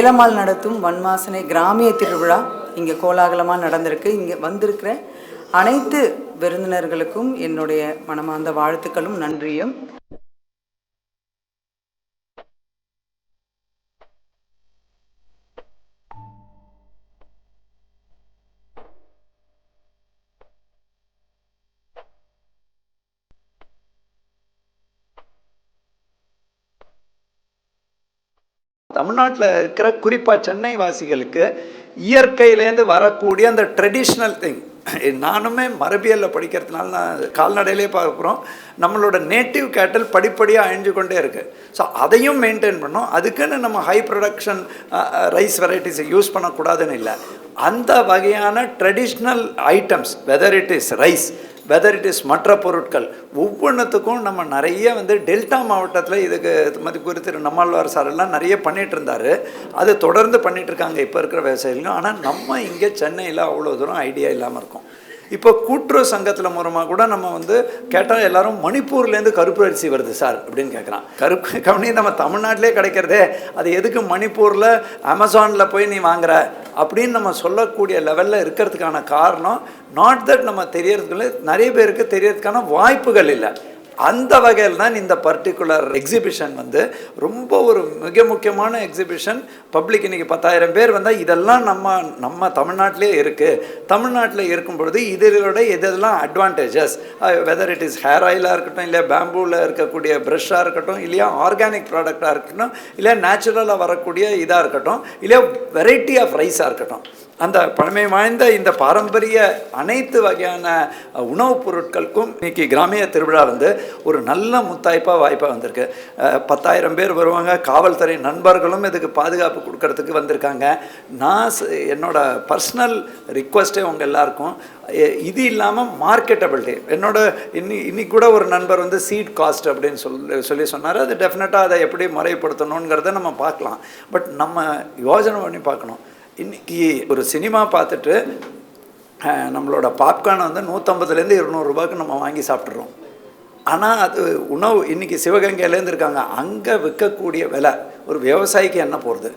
வேலம்மாள் நடத்தும் வன்மாசனை கிராமிய திருவிழா இங்கே கோலாகலமாக நடந்திருக்கு. இங்கே வந்திருக்கிற அனைத்து விருந்தினர்களுக்கும் என்னுடைய மனமார்ந்த வாழ்த்துக்களும் நன்றியும். தமிழ்நாட்டில் இருக்கிற குறிப்பாக சென்னை வாசிகளுக்கு இயற்கையிலேருந்து வரக்கூடிய அந்த ட்ரெடிஷ்னல் திங் நானுமே மரபியலில் படிக்கிறதுனால நான் கால்நடையிலே பார்க்குறோம். நம்மளோட நேட்டிவ் கேட்டல் படிப்படியாக அழிஞ்சு கொண்டே இருக்குது ஸோ அதையும் மெயின்டைன் பண்ணோம். அதுக்குன்னு நம்ம ஹை ப்ரொடக்ஷன் ரைஸ் வெரைட்டிஸை யூஸ் பண்ணக்கூடாதுன்னு இல்லை. அந்த வகையான traditional items whether it is rice whether it is மற்ற பொருட்கள் ஒவ்வொன்றுத்துக்கும் நம்ம நிறைய வந்து டெல்டா மாவட்டத்தில் இதுக்கு மதிப்பு திரு நம்மாழ்வார் சார் எல்லாம் நிறைய பண்ணிகிட்டு இருந்தார். அது தொடர்ந்து பண்ணிகிட்ருக்காங்க இப்போ இருக்கிற விவசாயிகளும் ஆனால் நம்ம இங்கே சென்னையில் அவ்வளோ தூரம் ஐடியா இல்லாமல் இருக்கோம். இப்போ கூட்டுறவு சங்கத்தில் மூலமாக கூட நம்ம வந்து கேட்டால் எல்லாரும் மணிப்பூர்லேருந்து கருப்பு அரிசி வருது சார் அப்படின்னு கேட்குறான் கருப்பு கவனி நம்ம தமிழ்நாட்டிலே கிடைக்கிறதே அது எதுக்கு மணிப்பூரில் அமேசானில் போய் நீ வாங்குற? அப்படின்னு நம்ம சொல்லக்கூடிய லெவலில் இருக்கிறதுக்கான காரணம் நாட் தட் நம்ம தெரியறதுக்குள்ள நிறைய பேருக்கு தெரியறதுக்கான வாய்ப்புகள் இல்லை. அந்த வகையில் தான் இந்த பர்டிகுலர் எக்ஸிபிஷன் வந்து ரொம்ப ஒரு மிக முக்கியமான எக்ஸிபிஷன் பப்ளிக் இன்னைக்கு பத்தாயிரம் பேர் வந்தால் இதெல்லாம் நம்ம நம்ம தமிழ்நாட்டிலே இருக்குது தமிழ்நாட்டில் இருக்கும் பொழுது இதோட எதெல்லாம் advantages whether it is hair ஆயிலாக இருக்கட்டும் இல்லை பேம்பூவில் இருக்கக்கூடிய ப்ரெஷ்ஷாக இருக்கட்டும் இல்லையா ஆர்கானிக் ப்ராடக்டாக இருக்கட்டும் இல்லை நேச்சுரலாக வரக்கூடிய இதாக இருக்கட்டும் இல்லையா வெரைட்டி ஆஃப் ரைஸாக இருக்கட்டும். அந்த பழமை வாய்ந்த இந்த பாரம்பரிய அனைத்து வகையான உணவுப் பொருட்களுக்கும் இன்னைக்கு கிராமிய திருவிழா வந்து ஒரு நல்ல முத்தாய்ப்பாக வாய்ப்பாக வந்திருக்கு. பத்தாயிரம் பேர் வருவாங்க. காவல்துறை நண்பர்களும் இதுக்கு பாதுகாப்பு கொடுக்கறதுக்கு வந்திருக்காங்க. நான் என்னோடய என்னோட பர்சனல் ரிக்வஸ்ட்டே உங்கள் எல்லாருக்கும் இது இல்லாமல் மார்க்கெட்டபிலிட்டி. என்னோட இன்னி இன்னைக்கு கூட ஒரு நண்பர் வந்து சீட் காஸ்ட் அப்படின்னு சொல்லி சொல்லி சொன்னார். அது டெஃபினட்டாக அதை எப்படி முறைப்படுத்தணுங்கிறத நம்ம பார்க்கலாம். பட் நம்ம யோஜனை பண்ணி பார்க்கணும். இன்றைக்கி ஒரு சினிமா பார்த்துட்டு நம்மளோட பாப்கார்ன் வந்து நூற்றம்பதுலேருந்து இருநூறுபாய்க்கு நம்ம வாங்கி சாப்பிட்றோம் ஆனால் அது உணவு இன்னைக்கு சிவகங்கையிலேருந்து இருக்காங்க. அங்கே விற்கக்கூடிய விலை ஒரு விவசாயிக்கு என்ன போகிறது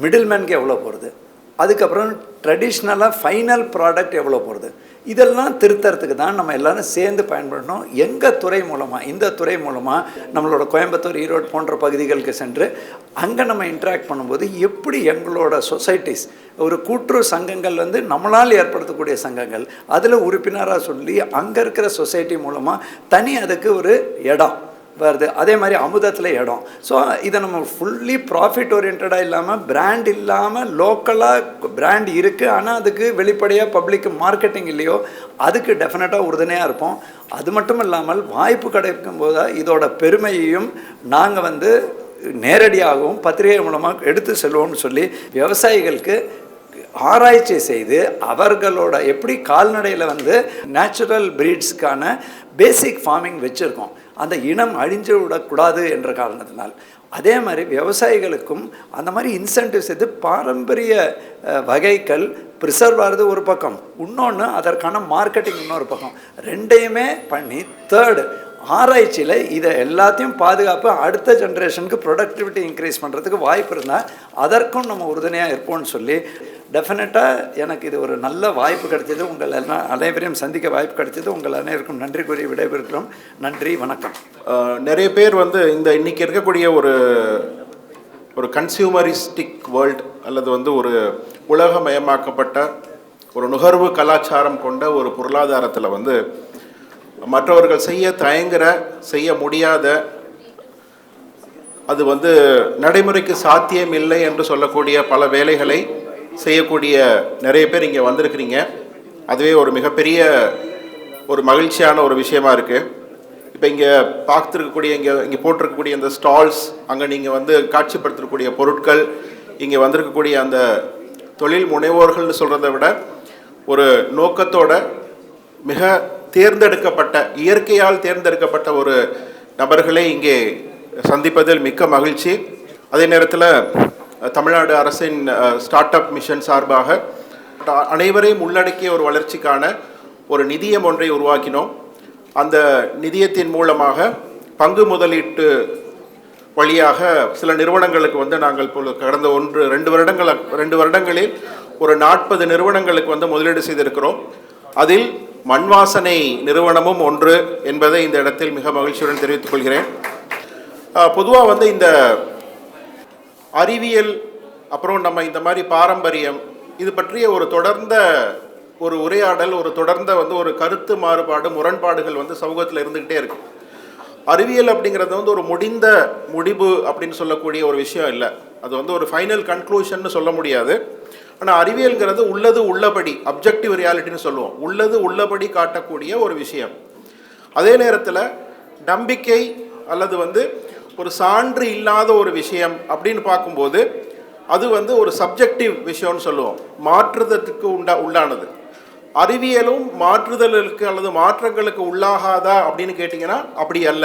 மிடில்மேனுக்கு எவ்வளோ போகிறது அதுக்கப்புறம் ட்ரெடிஷ்னலாக ஃபைனல் ப்ராடக்ட் எவ்வளோ போகிறது இதெல்லாம் திருத்தறதுக்கு தான் நம்ம எல்லோரும் சேர்ந்து பயன்படணும். எங்கள் துறை மூலமாக இந்த துறை மூலமாக நம்மளோட கோயம்புத்தூர் ஈரோடு போன்ற பகுதிகளுக்கு சென்று அங்கே நம்ம இன்ட்ராக்ட் பண்ணும்போது எப்படி எங்களோட சொசைட்டிஸ் ஒரு கூட்டுறவு சங்கங்கள் வந்து நம்மளால் ஏற்படுத்தக்கூடிய சங்கங்கள் அதில் உறுப்பினராக சொல்லி அங்கே இருக்கிற சொசைட்டி மூலமாக தனி அதுக்கு ஒரு இடம். வருது. அதே மாதிரி அமுதத்தில் இடம். ஸோ இதை நம்ம ஃபுல்லி ப்ராஃபிட் ஓரியன்டாக இல்லாமல் பிராண்ட் இல்லாமல் லோக்கலாக பிராண்ட் இருக்குது ஆனால் அதுக்கு வெளிப்படையாக பப்ளிக் மார்க்கெட்டிங் இல்லையோ அதுக்கு டெஃபினட்டாக உறுதுணையாக இருப்போம். அது மட்டும் இல்லாமல் வாய்ப்பு கிடைக்கும் போது இதோட பெருமையையும் நாங்கள் வந்து நேரடியாகவும் பத்திரிகை மூலமாக எடுத்து செல்வோம்னு சொல்லி விவசாயிகளுக்கு ஆராய்ச்சி செய்து அவர்களோட எப்படி கால்நடையில் வந்து நேச்சுரல் பிரீட்ஸ்க்கான பேசிக் ஃபார்மிங் வச்சுருக்கோம். அந்த இனம் அழிஞ்சு விடக்கூடாது என்ற காரணத்தினால். அதே மாதிரி விவசாயிகளுக்கும் அந்த மாதிரி இன்சென்டிவ்ஸ் இது பாரம்பரிய வகைகள் ப்ரிசர்வ் ஆகிறது ஒரு பக்கம். இன்னொன்று அதற்கான மார்க்கெட்டிங் இன்னொரு பக்கம். ரெண்டையுமே பண்ணி தேர்டு ஆராய்ச்சியில் இதை எல்லாத்தையும் பாதுகாப்பு அடுத்த ஜென்ரேஷனுக்கு ப்ரொடக்டிவிட்டி இன்க்ரீஸ் பண்ணுறதுக்கு வாய்ப்பு இருந்தால் அதற்கும் நம்ம உறுதுணையாக இருப்போம்னு சொல்லி டெஃபினட்டாக எனக்கு இது ஒரு நல்ல வாய்ப்பு கிடைச்சது. உங்கள் எல்லாம் அனைவரையும் சந்திக்க வாய்ப்பு கிடைச்சது. உங்கள் அனைவருக்கும் நன்றி கூறி விடைபெறுகிறோம். நன்றி வணக்கம். நிறைய பேர் வந்து இந்த இன்னைக்கு இருக்கக்கூடிய ஒரு ஒரு கன்சியூமரிஸ்டிக் வேர்ல்ட் அல்லது வந்து ஒரு உலகமயமாக்கப்பட்ட ஒரு நுகர்வு கலாச்சாரம் கொண்ட ஒரு பொருளாதாரத்தில் வந்து மற்றவர்கள் செய்ய தயங்குற செய்ய முடியாத அது வந்து நடைமுறைக்கு சாத்தியம் இல்லை என்று சொல்லக்கூடிய பல வேலைகளை செய்யக்கூடிய நிறைய பேர் இங்கே வந்திருக்கிறீங்க. அதுவே ஒரு மிகப்பெரிய ஒரு மகிழ்ச்சியான ஒரு விஷயமா இருக்குது இப்போ இங்கே பார்த்துருக்கக்கூடிய இங்கே இங்கே போட்டிருக்கக்கூடிய இந்த ஸ்டால்ஸ் அங்கே நீங்கள் வந்து காட்சிப்படுத்தக்கூடிய பொருட்கள் இங்கே வந்திருக்கக்கூடிய அந்த தொழில் முனைவோர்கள்னு சொல்கிறத விட ஒரு நோக்கத்தோட மிக தேர்ந்தெடுக்கப்பட்ட இயற்கையால் தேர்ந்தெடுக்கப்பட்ட ஒரு நபர்களை இங்கே சந்திப்பதில் மிக்க மகிழ்ச்சி. அதே நேரத்தில் தமிழ்நாடு அரசின் ஸ்டார்ட் அப் மிஷன் சார்பாக அனைவரையும் உள்ளடக்கிய ஒரு வளர்ச்சிக்கான ஒரு நிதியம் ஒன்றை உருவாக்கினோம். அந்த நிதியத்தின் மூலமாக பங்கு முதலீட்டு வழியாக சில நிறுவனங்களுக்கு வந்து நாங்கள் இப்போ கடந்த ஒன்று ரெண்டு வருடங்கள் ரெண்டு வருடங்களில் ஒரு நாற்பது நிறுவனங்களுக்கு வந்து முதலீடு செய்திருக்கிறோம். அதில் மண்வாசனை நிறுவனமும் ஒன்று என்பதை இந்த இடத்தில் மிக மகிழ்ச்சியுடன் தெரிவித்துக் கொள்கிறேன். பொதுவாக வந்து இந்த அறிவியல் அப்புறம் நம்ம இந்த மாதிரி பாரம்பரியம் இது பற்றிய ஒரு தொடர்ந்த ஒரு உரையாடல் ஒரு தொடர்ந்த வந்து ஒரு கருத்து மாறுபாடு முரண்பாடுகள் வந்து சமூகத்தில் இருந்துக்கிட்டே இருக்கு. அறிவியல் அப்படிங்கிறது வந்து ஒரு முடிந்த முடிவு அப்படின்னு சொல்லக்கூடிய ஒரு விஷயம் இல்லை. அது வந்து ஒரு ஃபைனல் கன்க்ளூஷன்னு சொல்ல முடியாது. ஆனால் அறிவியல்ங்கிறது உள்ளது உள்ளபடி அப்ஜெக்டிவ் ரியாலிட்டின்னு சொல்லுவோம். உள்ளது உள்ளபடி காட்டக்கூடிய ஒரு விஷயம். அதே நேரத்தில் நம்பிக்கை அல்லது வந்து ஒரு சான்று இல்லாத ஒரு விஷயம் அப்படின்னு பார்க்கும்போது அது வந்து ஒரு சப்ஜெக்டிவ் விஷயம்னு சொல்லுவோம். மாற்றுதலுக்கு உண்டா உள்ளானது. அறிவியலும் மாற்றுதலுக்கு அல்லது மாற்றங்களுக்கு உள்ளாகாதா அப்படின்னு கேட்டிங்கன்னா அப்படி அல்ல.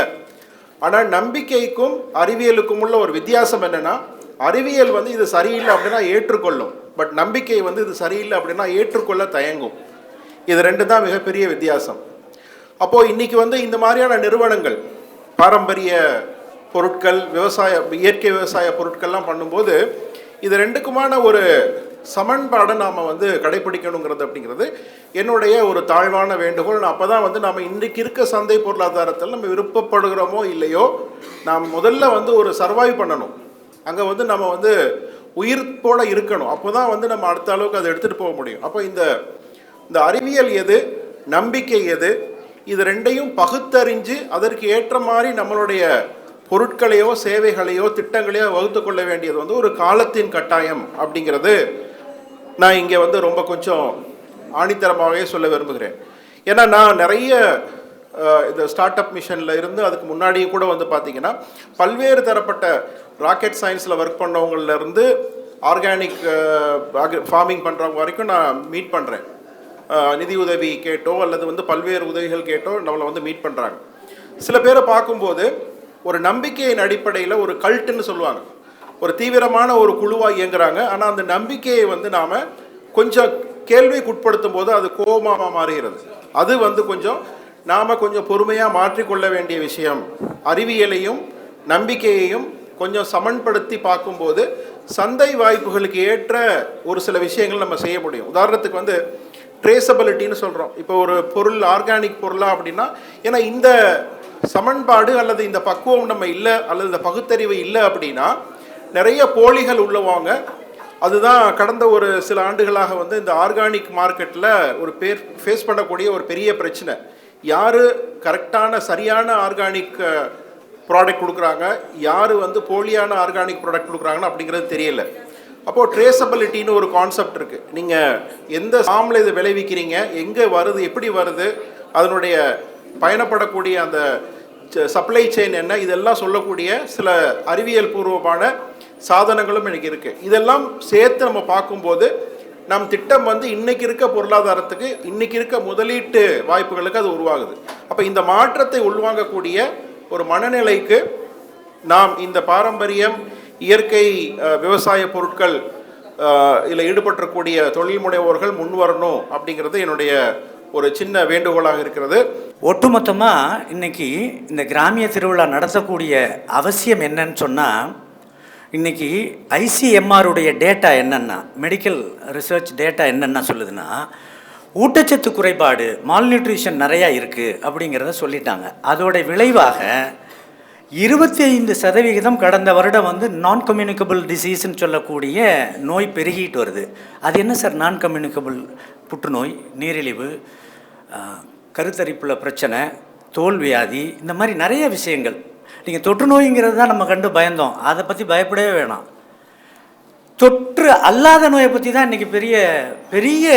ஆனால் நம்பிக்கைக்கும் அறிவியலுக்கும் உள்ள ஒரு வித்தியாசம் என்னென்னா அறிவியல் வந்து இது சரியில்லை அப்படின்னா ஏற்றுக்கொள்ளும். பட் நம்பிக்கை வந்து இது சரியில்லை அப்படின்னா ஏற்றுக்கொள்ள தயங்கும். இது ரெண்டு தான் மிகப்பெரிய வித்தியாசம். அப்போது இன்றைக்கி வந்து இந்த மாதிரியான நிறுவனங்கள் பாரம்பரிய பொருட்கள் விவசாய இயற்கை விவசாய பொருட்கள்லாம் பண்ணும்போது இது ரெண்டுக்குமான ஒரு சமன்பாடை நாம் வந்து கடைபிடிக்கணுங்கிறது அப்படிங்கிறது என்னுடைய ஒரு தாழ்வான வேண்டுகோள். அப்போ தான் வந்து நம்ம இன்றைக்கு இருக்க சந்தை பொருளாதாரத்தில் நம்ம விருப்பப்படுகிறோமோ இல்லையோ நாம் முதல்ல வந்து ஒரு சர்வைவ் பண்ணணும். அங்கே வந்து நம்ம வந்து உயிர்ப்போட இருக்கணும். அப்போ தான் வந்து நம்ம அடுத்த அளவுக்கு அதை எடுத்துகிட்டு போக முடியும். அப்போ இந்த இந்த அறிவியல் எது நம்பிக்கை எது இது ரெண்டையும் பகுத்தறிஞ்சு அதற்கு ஏற்ற மாதிரி நம்மளுடைய பொருட்களையோ சேவைகளையோ திட்டங்களையோ வகுத்து கொள்ள வேண்டியது வந்து ஒரு காலத்தின் கட்டாயம் அப்படிங்கிறது நான் இங்கே வந்து ரொம்ப கொஞ்சம் ஆணித்தரமாகவே சொல்ல விரும்புகிறேன். ஏன்னா நான் நிறைய இந்த ஸ்டார்ட் அப் மிஷனில் இருந்து அதுக்கு முன்னாடியும் கூட வந்து பார்த்தீங்கன்னா பல்வேறு தரப்பட்ட ராக்கெட் சயின்ஸில் ஒர்க் பண்ணவங்கள்லேருந்து ஆர்கானிக் ஃபார்மிங் பண்ணுறவங்க வரைக்கும் நான் மீட் பண்ணுறேன் நிதி உதவி கேட்டோ அல்லது வந்து பல்வேறு உதவிகள் கேட்டோ நம்மளை வந்து மீட் பண்ணுறாங்க சில பேரை பார்க்கும்போது ஒரு நம்பிக்கையின் அடிப்படையில் ஒரு கல்ட்டுன்னு சொல்லுவாங்க. ஒரு தீவிரமான ஒரு குழுவாக இயங்குறாங்க. ஆனால் அந்த நம்பிக்கையை வந்து நாம் கொஞ்சம் கேள்விக்கு உட்படுத்தும் போது அது கோபமாக மாறுகிறது. அது வந்து கொஞ்சம் நாம் கொஞ்சம் பொறுமையாக மாற்றிக்கொள்ள வேண்டிய விஷயம். அறிவியலையும் நம்பிக்கையையும் கொஞ்சம் சமன்படுத்தி பார்க்கும்போது சந்தை வாய்ப்புகளுக்கு ஏற்ற ஒரு சில விஷயங்கள் நம்ம செய்ய முடியும். உதாரணத்துக்கு வந்து ட்ரேசபிலிட்டின்னு சொல்கிறோம் இப்போ ஒரு பொருள் ஆர்கானிக் பொருளாக அப்படின்னா ஏன்னா இந்த சமன்பாடு அல்லது இந்த பக்குவம் நம்ம இல்லை அல்லது இந்த பகுத்தறிவு இல்லை அப்படின்னா நிறைய போலிகள் உள்ளவாங்க. அதுதான் கடந்த ஒரு சில ஆண்டுகளாக வந்து இந்த ஆர்கானிக் மார்க்கெட்டில் ஒரு பேர் ஃபேஸ் பண்ணக்கூடிய ஒரு பெரிய பிரச்சனை. யார் கரெக்டான சரியான ஆர்கானிக் ப்ராடக்ட் கொடுக்குறாங்க? யார் வந்து போலியான ஆர்கானிக் ப்ராடக்ட் கொடுக்குறாங்கன்னு அப்படிங்கிறது தெரியல. அப்போது ட்ரேசபிலிட்டின்னு ஒரு கான்செப்ட் இருக்குது நீங்கள் எந்த சாமில் இதை விளைவிக்கிறீங்க? எங்கே வருது? எப்படி வருது? அதனுடைய பயணப்படக்கூடிய அந்த சப்ளை செயின் என்ன இதெல்லாம் சொல்லக்கூடிய சில அறிவியல் பூர்வமான சாதனங்களும் எனக்கு இருக்குது இதெல்லாம் சேர்த்து நம்ம பார்க்கும்போது நம் திட்டம் வந்து இன்னைக்கு இருக்க பொருளாதாரத்துக்கு இன்றைக்கி இருக்க முதலீட்டு வாய்ப்புகளுக்கு அது உருவாகுது. அப்போ இந்த மாற்றத்தை உள்வாங்கக்கூடிய ஒரு மனநிலைக்கு நாம் இந்த பாரம்பரியம் இயற்கை விவசாய பொருட்கள் இதில் ஈடுபட்டிருக்கக்கூடிய தொழில் முனைவோர்கள் முன் வரணும் அப்படிங்கிறது என்னுடைய ஒரு சின்ன வேண்டுகோளாக இருக்கிறது. ஒட்டுமொத்தமாக இன்னைக்கு இந்த கிராமிய திருவிழா நடத்தக்கூடிய அவசியம் என்னன்னு சொன்னால் இன்னைக்கு ஐசிஎம்ஆருடைய டேட்டா என்னென்னா மெடிக்கல் ரிசர்ச் டேட்டா என்னென்ன சொல்லுதுன்னா ஊட்டச்சத்து குறைபாடு மால்நியூட்ரிஷன் நிறையா இருக்குது அப்படிங்கிறத சொல்லிட்டாங்க. அதோட விளைவாக இருபத்தி ஐந்து சதவிகிதம் கடந்த வருடம் வந்து நான் கம்யூனிகபிள் டிசீஸ்ன்னு சொல்லக்கூடிய நோய் பெருகிட்டு வருது. அது என்ன சார் நான் கம்யூனிகபிள் புற்றுநோய் நீரிழிவு கருத்தரிப்பில் பிரச்சனை தோல்வியாதி இந்த மாதிரி நிறைய விஷயங்கள். நீங்கள் தொற்று நோய்ங்கிறது தான் நம்ம கண்டு பயந்தோம். அதை பற்றி பயப்படவே வேணாம். தொற்று அல்லாத நோயை பற்றி தான் இன்றைக்கி பெரிய பெரிய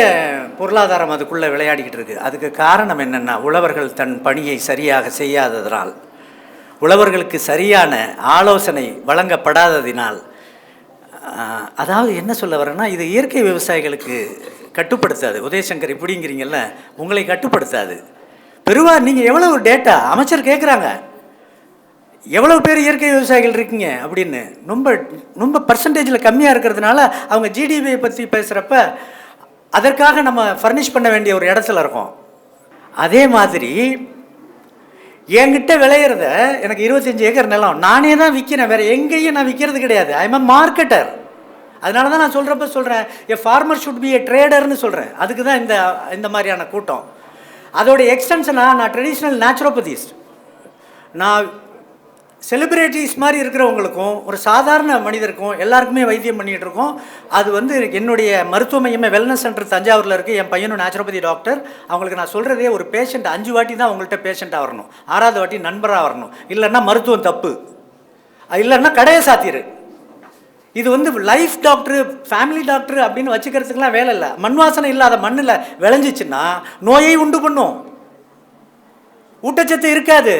பொருளாதாரம் அதுக்குள்ளே விளையாடிக்கிட்டு இருக்குது அதுக்கு காரணம் என்னென்னா உழவர்கள் தன் பணியை சரியாக செய்யாததனால் உழவர்களுக்கு சரியான ஆலோசனை வழங்கப்படாததினால் அதாவது என்ன சொல்ல வரேன்னா இது இயற்கை விவசாயிகளுக்கு கட்டுப்படுத்தாது. உதயசங்கர் இப்படிங்கிறீங்கல்ல உங்களை கட்டுப்படுத்தாது. பெருவார் நீங்கள் எவ்வளவு டேட்டா அமைச்சர் கேட்குறாங்க எவ்வளோ பேர் இயற்கை விவசாயிகள் இருக்கீங்க அப்படின்னு. ரொம்ப ரொம்ப பர்சன்டேஜில் கம்மியாக இருக்கிறதுனால அவங்க ஜிடிபியை பற்றி பேசுகிறப்ப அதற்காக நம்ம ஃபர்னிஷ் பண்ண வேண்டிய ஒரு இடத்துல இருக்கோம். அதே மாதிரி என்கிட்ட விளையிறத எனக்கு இருபத்தஞ்சி ஏக்கர் நிலம். நானே தான் விற்கிறேன் வேறு எங்கேயும் நான் விற்கிறது கிடையாது. ஐ எம் மார்க்கெட்டர் அதனால தான் நான் சொல்கிறப்ப சொல்கிறேன் a farmer should be a ட்ரேடர்னு சொல்கிறேன் அதுக்கு தான் இந்த இந்த மாதிரியான கூட்டம். அதோடைய எக்ஸ்டென்ஷனாக நான் ட்ரெடிஷ்னல் நேச்சுரோபதிஸ்ட் நான் செலிப்ரிட்டிஸ் மாதிரி இருக்கிறவங்களுக்கும் ஒரு சாதாரண மனிதருக்கும் எல்லாருக்குமே வைத்தியம் பண்ணிகிட்டு இருக்கோம். அது வந்து என்னுடைய மருத்துவ மையமே வெல்னஸ் சென்டர் தஞ்சாவூரில் இருக்குது என் பையனும் நேச்சுரோபதி டாக்டர் அவங்களுக்கு நான் சொல்கிறதே ஒரு பேஷண்ட் அஞ்சு வாட்டி தான் அவங்கள்ட்ட பேஷண்ட்டாக வரணும். ஆறாவது வாட்டி நண்பராக வரணும். இல்லைன்னா மருத்துவம் தப்பு. இல்லைன்னா கடையை சாத்திரு. இது வந்து லைஃப் டாக்டர் ஃபேமிலி டாக்டர் அப்படின்னு வச்சுக்கிறதுக்கெல்லாம் வேலை இல்லை. மண் வாசனை இல்லாத மண்ணில் விளைஞ்சிச்சுன்னா நோயை உண்டு பண்ணும். ஊட்டச்சத்து இருக்காது.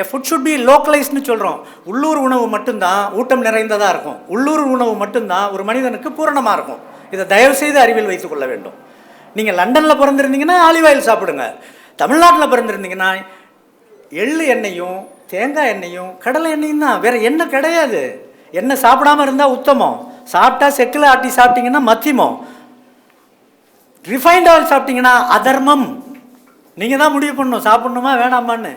எ ஃபுட் ஷுட் பி லோக்கலைஸ்னு சொல்கிறோம் உள்ளூர் உணவு மட்டும்தான் ஊட்டம் நிறைந்ததாக இருக்கும். உள்ளூர் உணவு மட்டும்தான் ஒரு மனிதனுக்கு பூரணமாக இருக்கும். இதை தயவு செய்து அறிவில் வைத்துக் கொள்ள வேண்டும். நீங்கள் லண்டனில் பிறந்திருந்தீங்கன்னா ஆலிவ் ஆயில் சாப்பிடுங்க. தமிழ்நாட்டில் பிறந்திருந்தீங்கன்னா எள்ளு எண்ணெயும் தேங்காய் எண்ணெயும் கடலை எண்ணெயும் தான். வேறு எண்ணெய் கிடையாது. எண்ணெய் சாப்பிடாம இருந்தால் உத்தமம்? சாப்பிட்டா செக்கில் ஆட்டி சாப்பிட்டீங்கன்னா மத்தியமம். ரிஃபைண்ட் ஆயில் சாப்பிட்டீங்கன்னா அதர்மம். நீங்கள் தான் முடிவு பண்ணணும். சாப்பிட்ணுமா வேணாமான்னு.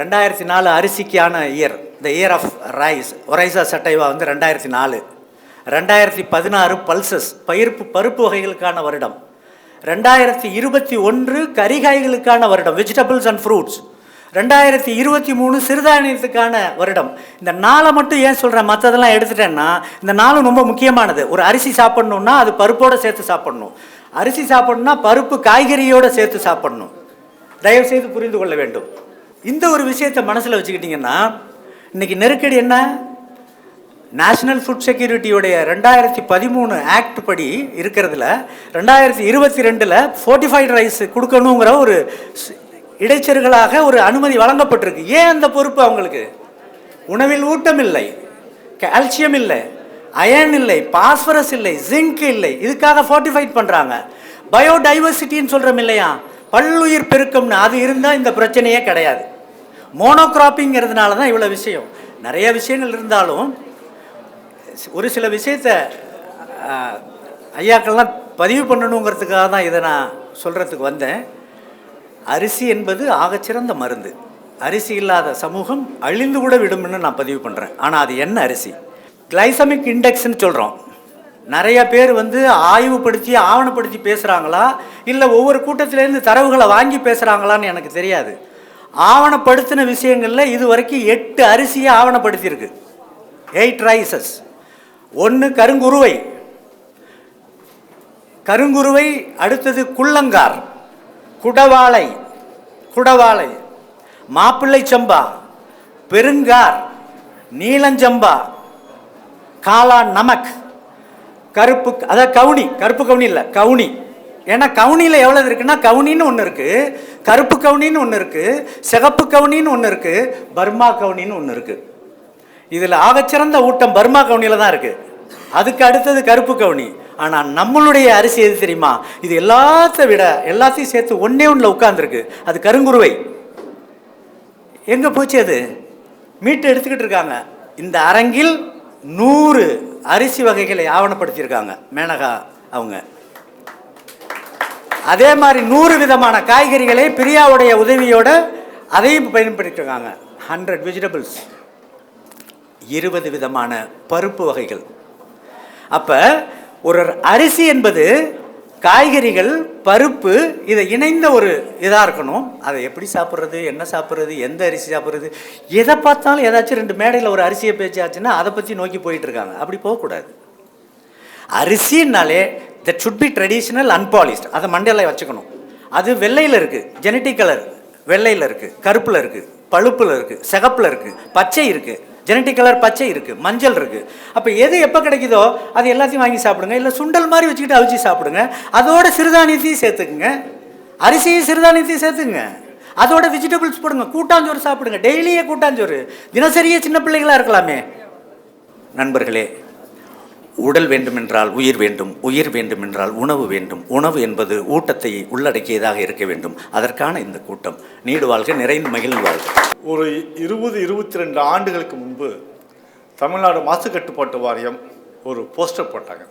ரெண்டாயிரத்தி நாலு அரிசிக்கான year the year of rice Oryza sativa வந்து ரெண்டாயிரத்தி நாலு ரெண்டாயிரத்தி பதினாறு பல்சஸ் பயிர்ப்பு பருப்பு வகைகளுக்கான வருடம். ரெண்டாயிரத்தி இருபத்தி ஒன்று கரிகாய்களுக்கான வருடம் வெஜிடபிள்ஸ் அண்ட் ஃப்ரூட்ஸ் ரெண்டாயிரத்தி இருபத்தி மூணு சிறுதானியத்துக்கான வருடம். இந்த நாளை மட்டும் ஏன் சொல்கிறேன் மற்றதெல்லாம் எடுத்துட்டேன்னா இந்த நாளும் ரொம்ப முக்கியமானது. ஒரு அரிசி சாப்பிட்ணுன்னா அது பருப்போடு சேர்த்து சாப்பிட்ணும். அரிசி சாப்பிட்ணுன்னா பருப்பு காய்கறியோடு சேர்த்து சாப்பிட்ணும். தயவுசெய்து புரிந்து கொள்ள வேண்டும். இந்த ஒரு விஷயத்தை மனசில் வச்சுக்கிட்டிங்கன்னா இன்றைக்கி நெருக்கடி என்ன? நேஷனல் ஃபுட் செக்யூரிட்டியோடைய ரெண்டாயிரத்தி பதிமூணு ஆக்ட் படி இருக்கிறதுல ரெண்டாயிரத்தி இருபத்தி ரெண்டில் ஃபோர்ட்டிஃபைட் ரைஸ் கொடுக்கணுங்கிற ஒரு இடைச்சர்களாக ஒரு அனுமதி வழங்கப்பட்டிருக்கு. ஏன் அந்த பொறுப்பு அவங்களுக்கு? உணவில் ஊட்டம் இல்லை கால்சியம் இல்லை அயன் இல்லை பாஸ்பரஸ் இல்லை ஜிங்க் இல்லை. இதுக்காக ஃபோர்டிஃபைட் பண்ணுறாங்க பயோடைவர்சிட்டின்னு சொல்கிறோம் இல்லையா? பல்லுயிர் பெருக்கம்னு அது இருந்தால் இந்த பிரச்சனையே கிடையாது. மோனோக்ராப்பிங்கிறதுனால தான் இவ்வளோ விஷயம். நிறைய விஷயங்கள் இருந்தாலும் ஒரு சில விஷயத்த ஐயாக்கள்லாம் பதிவு பண்ணணுங்கிறதுக்காக தான் இதை நான் சொல்கிறதுக்கு வந்தேன். அரிசி என்பது ஆகச்சிறந்த மருந்து. அரிசி இல்லாத சமூகம் அழிந்து கூட விடும்னு நான் பதிவு பண்ணுறேன் ஆனால் அது என்ன அரிசி? கிளைசமிக் இண்டெக்ஸ்ன்னு சொல்கிறோம் நிறைய பேர் வந்து ஆய்வுபடுத்தி ஆவணப்படுத்தி பேசுகிறாங்களா இல்லை ஒவ்வொரு கூட்டத்திலேருந்து தரவுகளை வாங்கி பேசுகிறாங்களான்னு எனக்கு தெரியாது. ஆவணப்படுத்தின விஷயங்களில் இது வரைக்கும் எட்டு அரிசியை ஆவணப்படுத்தியிருக்கு. எயிட் ரைசஸ் ஒன்று கருங்குருவை. கருங்குருவை அடுத்தது குள்ளங்கார். குடவாளை குடவாளை. மாப்பிள்ளை சம்பா பெருங்கார் நீலஞ்சம்பா காலா நமக். கருப்பு அதாவது கவுனி கருப்பு கவுனி இல்லை கவுனி. ஏன்னா கவுனியில் எவ்வளோ இருக்குன்னா கவுனின்னு ஒன்று இருக்குது கருப்பு கவுனின்னு ஒன்று இருக்குது சிகப்பு கவுனின்னு ஒன்று இருக்குது பர்மா கவுனின்னு ஒன்று இருக்குது இதில் ஆகச்சிறந்த ஊட்டம் பர்மா கவுனியில் தான் இருக்குது அதுக்கு அடுத்தது கருப்பு கவுனி. ஆனால் நம்மளுடைய அரிசி எது தெரியுமா? இது எல்லாத்த விட எல்லாத்தையும் சேர்த்து ஒன்றே ஒன்றில் உட்காந்துருக்கு அது கருங்குருவை. எங்கே போச்சு அது? மீட்டு எடுத்துக்கிட்டு இருக்காங்க. இந்த அரங்கில் நூறு அரிசி வகைகளை ஆவணப்படுத்தியிருக்காங்க. மேனகா அவங்க. அதே மாதிரி நூறு விதமான காய்கறிகளை பிரியாவுடைய உதவியோட அதையும் பயன்படுத்திருக்காங்க ஹண்ட்ரட் வெஜிடபிள்ஸ் இருபது விதமான பருப்பு வகைகள். அப்போ ஒரு அரிசி என்பது காய்கறிகள் பருப்பு இதை இணைந்த ஒரு இதாக இருக்கணும். அதை எப்படி சாப்பிட்றது என்ன சாப்பிட்றது எந்த அரிசி சாப்பிட்றது எதை பார்த்தாலும் ஏதாச்சும் ரெண்டு மேடையில் ஒரு அரிசியை பேச்சாச்சுன்னா அதை பற்றி நோக்கி போயிட்டுருக்காங்க. அப்படி போகக்கூடாது. அரிசின்னாலே that should be traditional unpolished அதை மண்டையில் வச்சுக்கணும். அது வெள்ளையில் இருக்குது ஜெனட்டிக் கலர் வெள்ளையில் இருக்குது கருப்பில் இருக்குது பழுப்பில் இருக்குது சிகப்பில் இருக்குது பச்சை இருக்குது ஜெனட்டிக் கலர் பச்சை இருக்குது மஞ்சள் இருக்குது அப்போ எது எப்போ கிடைக்குதோ அது எல்லாத்தையும் வாங்கி சாப்பிடுங்க. இல்லை சுண்டல் மாதிரி வச்சுக்கிட்டு அவிச்சு சாப்பிடுங்க. அதோட சிறுதானியத்தையும் சேர்த்துக்குங்க. அரிசியும் சிறுதானியத்தையும் சேர்த்துக்குங்க. அதோட வெஜிடபிள்ஸ் போடுங்க. கூட்டாஞ்சோறு சாப்பிடுங்க. டெய்லியே கூட்டாஞ்சோறு. தினசரியே சின்ன பிள்ளைகளாக இருக்கலாமே. நண்பர்களே உடல் வேண்டுமென்றால் உயிர் வேண்டும் உயிர் வேண்டுமென்றால் உணவு வேண்டும். உணவு என்பது ஊட்டத்தை உள்ளடக்கியதாக இருக்க வேண்டும். அதற்கான இந்த கூட்டம். நீடு வாழ்க நிறைந்து மகிழ்வாழ்க ஒரு இருபது இருபத்தி ரெண்டு ஆண்டுகளுக்கு முன்பு தமிழ்நாடு மாசு கட்டுப்பாட்டு வாரியம் ஒரு போஸ்டர் போட்டாங்க.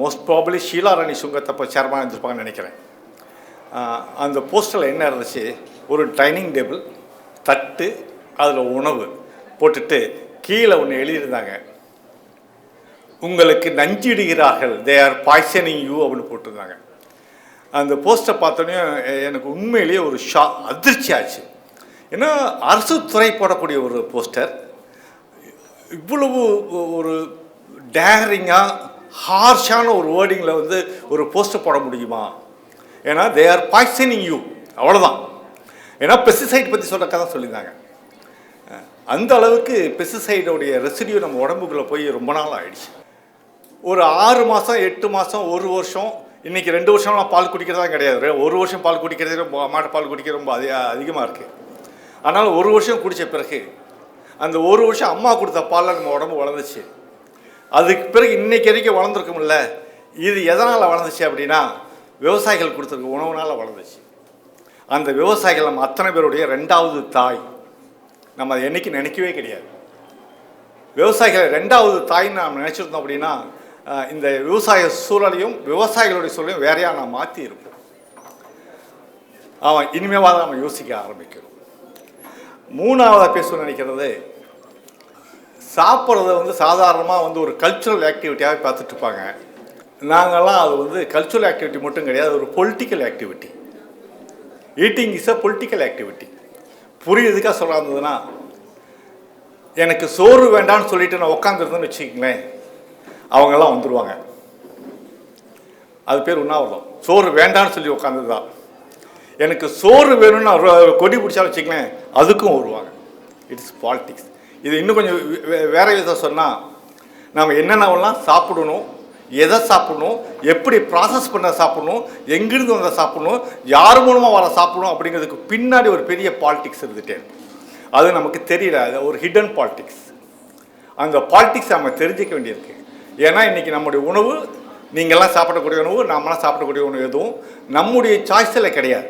மோஸ்ட் ப்ராபலி ஷீலா ராணி சுங்கத்தப்ப சேர்மா இருந்திருப்பாங்கன்னு நினைக்கிறேன். அந்த போஸ்டரில் என்ன இருந்துச்சு? ஒரு டைனிங் டேபிள் தட்டு அதில் உணவு போட்டுட்டு கீழே ஒன்று எழுதியிருந்தாங்க. உங்களுக்கு நஞ்சிடுகிறார்கள். தே ஆர் பாய்சனிங் யூ அப்படின்னு போட்டிருந்தாங்க. அந்த போஸ்டரை பார்த்தோன்னே எனக்கு உண்மையிலேயே ஒரு ஷா அதிர்ச்சி ஆச்சு. ஏன்னா அரசு துறை போடக்கூடிய ஒரு போஸ்டர் இவ்வளவு ஒரு டேரிங்காக ஹார்ஷான ஒரு வேர்டிங்கில் வந்து ஒரு போஸ்டர் போட முடியுமா? ஏன்னா தே ஆர் பாய்சனிங் யூ அவ்வளோதான் ஏன்னா பெஸ்டிசைட் பற்றி சொல்ல கதை சொல்லியிருந்தாங்க. அந்த அளவுக்கு பெஸ்டிசைடோடைய ரெசிடியூ நம்ம உடம்புக்குள்ளே போய் ரொம்ப நாள் ஆயிடுச்சு. ஒரு ஆறு மாதம் எட்டு மாதம் ஒரு வருஷம் இன்றைக்கி ரெண்டு வருஷம்லாம் பால் குடிக்கிறதா கிடையாது. ஒரு வருஷம் பால் குடிக்கிறது ரொம்ப மாட்டு பால் குடிக்கிறது ரொம்ப அதிக அதிகமாக இருக்குது ஆனால் ஒரு வருஷம் குடித்த பிறகு அந்த ஒரு வருஷம் அம்மா கொடுத்த பாலில் நம்ம உடம்பு வளர்ந்துச்சு. அதுக்கு பிறகு இன்றைக்கி வரைக்கும் வளர்ந்துருக்கும்ல இது எதனால் வளர்ந்துச்சு அப்படின்னா விவசாயிகள் கொடுத்துருக்க உணவுனால் வளர்ந்துச்சு. அந்த விவசாயிகள் நம்ம அத்தனை பேருடைய ரெண்டாவது தாய். நம்ம அதை என்றைக்கு நினைக்கவே கிடையாது. விவசாயிகளை ரெண்டாவது தாய்ன்னு நாம் நினச்சிருந்தோம் அப்படின்னா இந்த விவசாய சூழலையும் விவசாயிகளுடைய சூழலையும் வேறையாக நான் மாற்றி இருப்போம் அவன் இனிமேவாக தான் நம்ம யோசிக்க ஆரம்பிக்கிறோம் மூணாவதாக பேச நினைக்கிறது சாப்பிட்றத வந்து சாதாரணமாக வந்து ஒரு கல்ச்சுரல் ஆக்டிவிட்டியாக பார்த்துட்டு இருப்பாங்க. நாங்கள்லாம் அது வந்து கல்ச்சுரல் ஆக்டிவிட்டி மட்டும் கிடையாது ஒரு political activity eating is a political activity புரியுதுக்காக சொல்லாந்ததுன்னா எனக்கு சோறு வேண்டாம்னு சொல்லிட்டு நான் உட்காந்துருந்தேன்னு வச்சுக்கங்களேன். அவங்கெல்லாம் வந்துடுவாங்க அது பேர் உண்ணாவிரதம். சோறு வேண்டாம்னு சொல்லி உட்காந்தது தான் எனக்கு சோறு வேணும்னு ஒரு கொடி பிடிச்சாலும் வச்சுக்கலேன் அதுக்கும் வருவாங்க. இட்ஸ் பாலிட்டிக்ஸ் இது இன்னும் கொஞ்சம் வே- வேற விதம் சொன்னால் நம்ம என்னென்னவெல்லாம் சாப்பிடணும் எதை சாப்பிடணும் எப்படி ப்ராசஸ் பண்ண சாப்பிடணும் எங்கிருந்து வந்த சாப்பிடணும் யார் மூலமாக வர சாப்பிடணும் அப்படிங்கிறதுக்கு பின்னாடி ஒரு பெரிய பாலிட்டிக்ஸ் இருந்துகிட்டே அது நமக்கு தெரியல. அது ஒரு ஹிடன் பாலிட்டிக்ஸ் அந்த பாலிட்டிக்ஸ் நம்ம தெரிஞ்சிக்க வேண்டியிருக்கு. ஏன்னா இன்றைக்கி நம்முடைய உணவு நீங்கள்லாம் சாப்பிடக்கூடிய உணவு நாமெல்லாம் சாப்பிடக்கூடிய உணவு எதுவும் நம்முடைய சாய்ஸில் கிடையாது.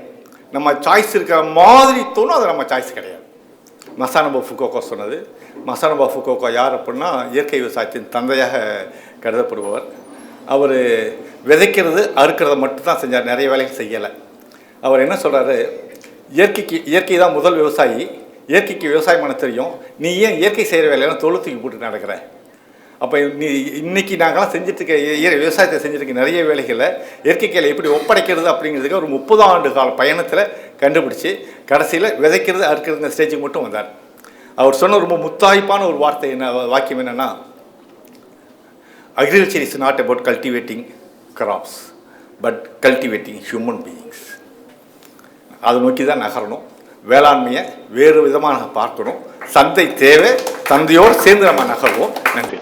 நம்ம சாய்ஸ் இருக்கிற மாதிரி தோணும் அது நம்ம சாய்ஸ் கிடையாது. மசானபா ஃபுகோக்கோ சொன்னது. மசானபா ஃபுகோக்கோ யார் அப்படின்னா இயற்கை விவசாயத்தின் தந்தையாக கருதப்படுபவர். அவர் விதைக்கிறது அறுக்கிறத மட்டும்தான் செஞ்சார் நிறைய வேலைகள் செய்யலை. அவர் என்ன சொல்கிறாரு இயற்கைக்கு இயற்கை தான் முதல் விவசாயி. இயற்கைக்கு விவசாயம் பண்ண தெரியும். நீ ஏன் இயற்கை செய்கிற வேலையெல்லாம் தொழுத்துக்கு போட்டு நடக்கிற? அப்போ நீ இன்னைக்கு நாங்களாம் செஞ்சுட்டு இருக்க விவசாயத்தை செஞ்சுருக்க நிறைய வேலைகளை இயற்கைகளை எப்படி ஒப்படைக்கிறது அப்படிங்கிறதுக்கு ஒரு முப்பது ஆண்டு கால பயணத்தில் கண்டுபிடிச்சி கடைசியில் விதைக்கிறது அறுக்கிறது ஸ்டேஜுக்கு மட்டும் வந்தார். அவர் சொன்ன ரொம்ப முத்தாய்ப்பான ஒரு வார்த்தை என்ன வாக்கியம் என்னென்னா agriculture is not about cultivating crops but cultivating human beings அதை நோக்கி தான் நகரணும். வேளாண்மையை வேறு விதமாக பார்க்கணும். சந்தை தேவை சந்தையோடு சேர்ந்து நம்ம நகர்வோம். நன்றி.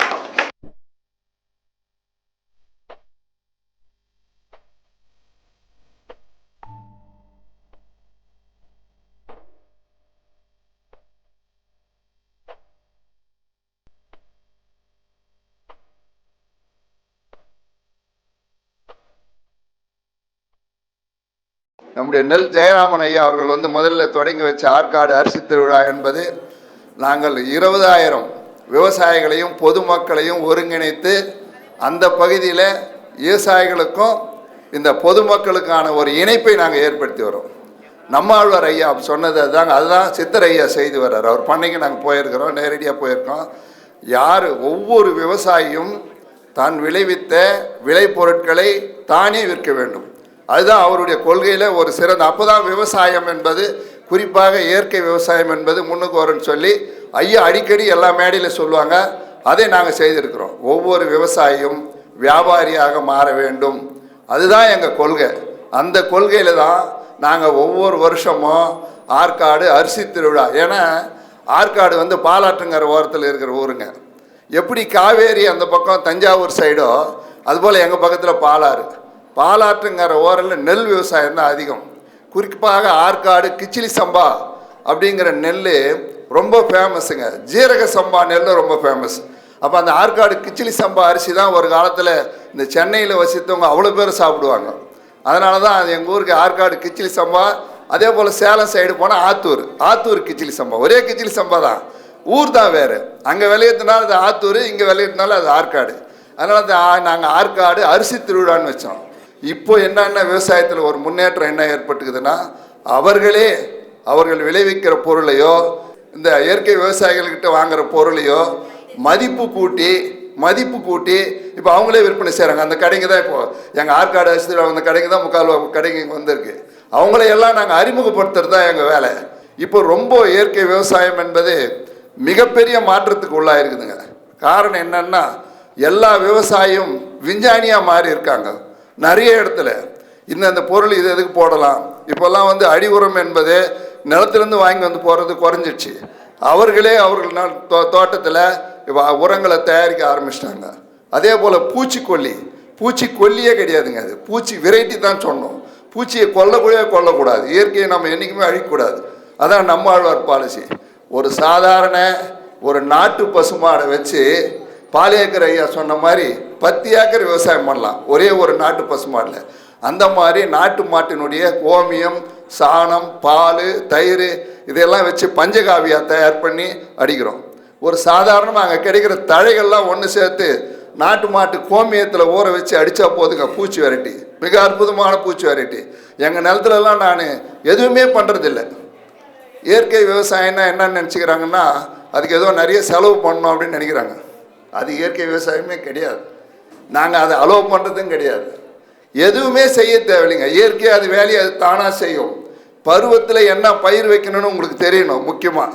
நெல் ஜெயராமன் ஐயா அவர்கள் வந்து முதல்ல தொடங்கி வச்ச ஆற்காடு அரிசி திருவிழா என்பது நாங்கள் இருபதாயிரம் விவசாயிகளையும் பொதுமக்களையும் ஒருங்கிணைத்து அந்த பகுதியில் விவசாயிகளுக்கும் இந்த பொதுமக்களுக்கான ஒரு இணைப்பை நாங்கள் ஏற்படுத்தி வரோம். நம்மாழ்வார் ஐயா சொன்னது அதுதாங்க. அதுதான் சித்தர் ஐயா செய்து வர்றார். அவர் பண்ணைக்கு நாங்கள் போயிருக்கிறோம் நேரடியாக போயிருக்கோம். யார் ஒவ்வொரு விவசாயியும் தான் விளைவித்த விளைபொருட்களை தானே விற்க வேண்டும். அதுதான் அவருடைய கொள்கையில் ஒரு சிறந்த அப்போதான் விவசாயம் என்பது குறிப்பாக இயற்கை விவசாயம் என்பது முன்னுக்கு வரும்னு சொல்லி ஐயா அடிக்கடி எல்லா மேடையில் சொல்லுவாங்க. அதை நாங்கள் செய்திருக்கிறோம். ஒவ்வொரு விவசாயியும் வியாபாரியாக மாற வேண்டும். அதுதான் எங்கள் கொள்கை. அந்த கொள்கையில் தான் நாங்கள் ஒவ்வொரு வருஷமும் ஆற்காடு அரிசி திருவிழா. ஏன்னா ஆற்காடு வந்து பாலாற்றுங்கிற ஓரத்தில் இருக்கிற ஊருங்க. எப்படி காவேரி அந்த பக்கம் தஞ்சாவூர் சைடோ அதுபோல் எங்கள் பக்கத்தில் பாலாறு. பாலாற்றுங்கிற ஓரில் நெல் விவசாயம் தான் அதிகம். குறிப்பாக ஆற்காடு கிச்சிலி சம்பா அப்படிங்கிற நெல் ரொம்ப ஃபேமஸுங்க ஜீரக சம்பா நெல் ரொம்ப ஃபேமஸ் அப்போ அந்த ஆற்காடு கிச்சிலி சம்பா அரிசி தான் ஒரு காலத்தில் இந்த சென்னையில் வசித்தவங்க அவ்வளோ பேர் சாப்பிடுவாங்க. அதனால தான் அது எங்கள் ஊருக்கு ஆற்காடு கிச்சிலி சம்பா அதே போல் சேலம் சைடு போனால் ஆத்தூர். ஆத்தூர் கிச்சிலி சம்பா. ஒரே கிச்சிலி சம்பா தான். ஊர் தான் வேறு. அங்கே விளையிறதுனால அது ஆத்தூர் இங்கே விளையிறதுனால அது ஆற்காடு. அதனால் அந்த நாங்கள் ஆற்காடு அரிசி திருவிழான்னு வச்சோம். இப்போ என்னென்ன விவசாயத்தில் ஒரு முன்னேற்றம் என்ன ஏற்பட்டுக்குதுன்னா அவர்களே அவர்கள் விளைவிக்கிற பொருளையோ இந்த இயற்கை விவசாயிகள்கிட்ட வாங்குற பொருளையோ மதிப்பு கூட்டி மதிப்பு கூட்டி இப்போ அவங்களே விற்பனை செய்கிறாங்க அந்த கடைங்க தான் இப்போ எங்கள் ஆற்காடு வசதியில் அந்த கடைங்க தான் முக்கால் கடைங்க இங்கே வந்திருக்கு. அவங்களையெல்லாம் நாங்கள் அறிமுகப்படுத்துறது தான் எங்கள் வேலை. இப்போ ரொம்ப இயற்கை விவசாயம் என்பது மிகப்பெரிய மாற்றத்துக்கு உள்ளாயிருக்குதுங்க. காரணம் என்னன்னா எல்லா விவசாயியும் விஞ்ஞானியாக மாறி இருக்காங்க நிறைய இடத்துல இந்தந்த பொருள் இது எதுக்கு போடலாம்? இப்போல்லாம் வந்து அடி உரம் என்பது நிலத்திலேருந்து வாங்கி வந்து போகிறது குறைஞ்சிடுச்சு. அவர்களே அவர்கள் தோ தோட்டத்தில் இப்போ உரங்களை தயாரிக்க ஆரம்பிச்சிட்டாங்க. அதே போல் பூச்சிக்கொல்லி பூச்சிக்கொல்லியே கிடையாதுங்க அது. பூச்சி வெரைட்டி தான் சொன்னோம். பூச்சியை கொல்லக்கூடவே கொல்லக்கூடாது. இயற்கையை நம்ம என்றைக்குமே அழிக்கக்கூடாது. அதான் நம்ம ஆழ்வார் பாலிசி. ஒரு சாதாரண ஒரு நாட்டு பசுமாடை வச்சு பாலியேக்கர் ஐயா சொன்ன மாதிரி பத்து ஏக்கர் விவசாயம் பண்ணலாம். ஒரே ஒரு நாட்டு பசுமாடில். அந்த மாதிரி நாட்டு மாட்டினுடைய கோமியம் சாணம் பால் தயிர் இதெல்லாம் வச்சு பஞ்சகாவியா தயார் பண்ணி அடிக்கிறோம். ஒரு சாதாரணமாக அங்கே கிடைக்கிற தழைகள்லாம் ஒன்று சேர்த்து நாட்டு மாட்டு கோமியத்தில் ஊற வச்சு அடித்தா போதுங்க பூச்சி வெரைட்டி. மிக அற்புதமான பூச்சி வெரைட்டி. எங்கள் நிலத்துலலாம் நான் எதுவுமே பண்ணுறதில்ல இயற்கை விவசாயம்னா என்ன நினச்சிக்கிறாங்கன்னா அதுக்கு ஏதோ நிறைய செலவு பண்ணணும் அப்படின்னு நினைக்கிறாங்க. அது இயற்கை விவசாயமே கிடையாது. நாங்கள் அதை அலோவ் பண்ணுறதும் கிடையாது. எதுவுமே செய்ய தேவையில்லைங்க. இயற்கையாக அது வேலையை அது தானாக செய்யும். பருவத்தில் என்ன பயிர் வைக்கணும்னு உங்களுக்கு தெரியணும் முக்கியமாக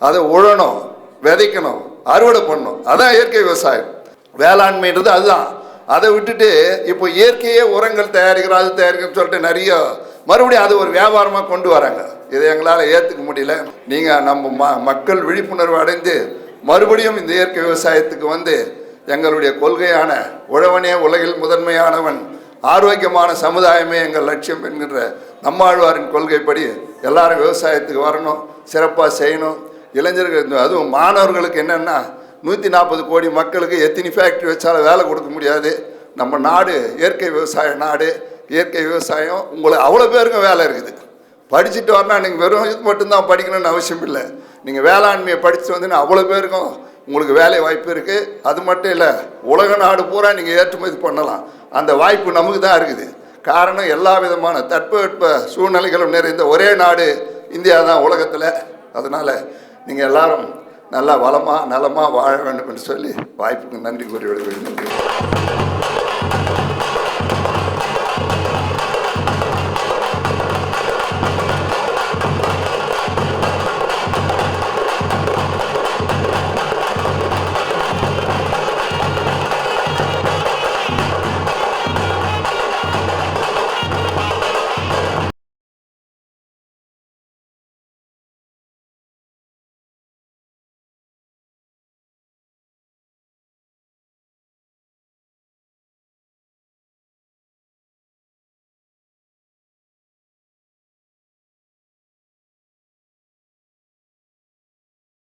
அதை உழணும் விதைக்கணும் அறுவடை பண்ணணும். அதான் இயற்கை விவசாயம். வேளாண்மைன்றது அதுதான். அதை விட்டுட்டு இப்போ இயற்கையே உரங்கள் தயாரிக்கிறோம் அது தயாரிக்கணும்னு சொல்லிட்டு நிறைய மறுபடியும் அது ஒரு வியாபாரமாக கொண்டு வராங்க. இதை எங்களால் ஏற்றுக்க முடியல. நீங்கள் நம்ம ம மக்கள் விழிப்புணர்வு அடைந்து மறுபடியும் இந்த இயற்கை விவசாயத்துக்கு வந்து எங்களுடைய கொள்கையான உழவனே உலகில் முதன்மையானவன் ஆரோக்கியமான சமுதாயமே எங்கள் லட்சியம் என்கின்ற நம்மாழ்வாரின் கொள்கைப்படி எல்லாரும் விவசாயத்துக்கு வரணும் சிறப்பாக செய்யணும். இளைஞர்கள் அதுவும் மாணவர்களுக்கு என்னென்னா நூற்றி நாற்பது கோடி மக்களுக்கு எத்தனி ஃபேக்ட்ரி வச்சாலும் வேலை கொடுக்க முடியாது. நம்ம நாடு இயற்கை விவசாய நாடு. இயற்கை விவசாயம் உங்களுக்கு அவ்வளோ பேருக்கும் வேலை இருக்குது. படிச்சுட்டு வரனா நீங்கள் வெறும் இது மட்டும்தான் படிக்கணும்னு அவசியம் இல்லை. நீங்கள் வேளாண்மையை படிச்சுட்டு வந்தீங்கன்னா அவ்வளோ பேருக்கும் உங்களுக்கு வேலை வாய்ப்பு இருக்குது அது மட்டும் இல்லை உலக நாடு பூரா நீங்கள் ஏற்றுமதி பண்ணலாம். அந்த வாய்ப்பு நமக்கு தான் இருக்குது. காரணம் எல்லா விதமான தட்பவெட்ப சூழ்நிலைகளும் நிறைந்த ஒரே நாடு இந்தியா தான் உலகத்தில். அதனால் நீங்கள் எல்லாரும் நல்லா வளமாக நலமாக வாழ வேண்டும் என்று சொல்லி வாய்ப்புக்கு நன்றி கூறி விடுகிறேன்